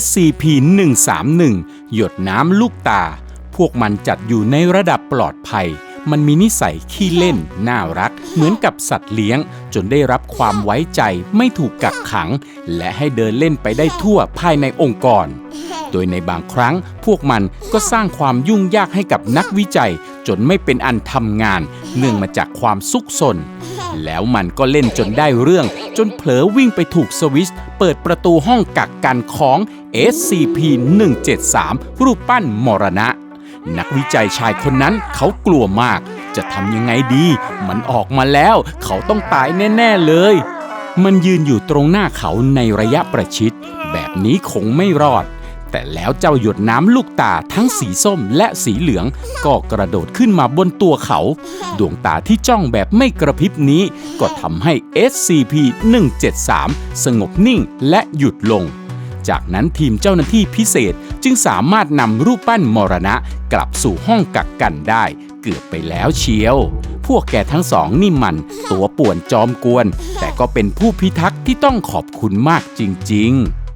SCP-131 หยดน้ำลูกตา พวกมันจัดอยู่ในระดับปลอดภัย มันมีนิสัยขี้เล่น น่ารัก เหมือนกับสัตว์เลี้ยง จนได้รับความไว้ใจไม่ถูกกักขัง และให้เดินเล่นไปได้ทั่วภายในองค์กร โดยในบางครั้งพวกมันก็สร้างความยุ่งยากให้กับนักวิจัย จนไม่เป็นอันทำงาน เนื่องมาจากความซุกซน แล้วมันก็เล่นจนได้เรื่อง จนเผลอวิ่งไปถูกสวิสเปิดประตูห้องกักกันของ SCP-173 รูปปั้นมรณะ นักวิจัยชายคนนั้นเขากลัวมาก จะทำยังไงดี มันออกมาแล้ว เขาต้องตายแน่ ๆ เลย มันยืนอยู่ตรงหน้าเขาในระยะประชิด แบบนี้คงไม่รอด แต่แล้วเจ้าหยดน้ำลูกตาทั้งสีส้มและสีเหลือง ก็กระโดดขึ้นมาบนตัวเขา ดวงตาที่จ้องแบบไม่กระพริบนี้ ก็ทำให้ SCP-173 สงบนิ่งและหยุดลง จากนั้นทีมเจ้าหน้าที่พิเศษจึงสามารถนำรูปปั้นมรณะกลับสู่ห้องกักกันได้ เกือบไปแล้วเชียว พวกแกทั้งสองนี่มัน ตัวป่วนจอมกวน แต่ก็เป็นผู้พิทักษ์ที่ต้องขอบคุณมากจริง ๆ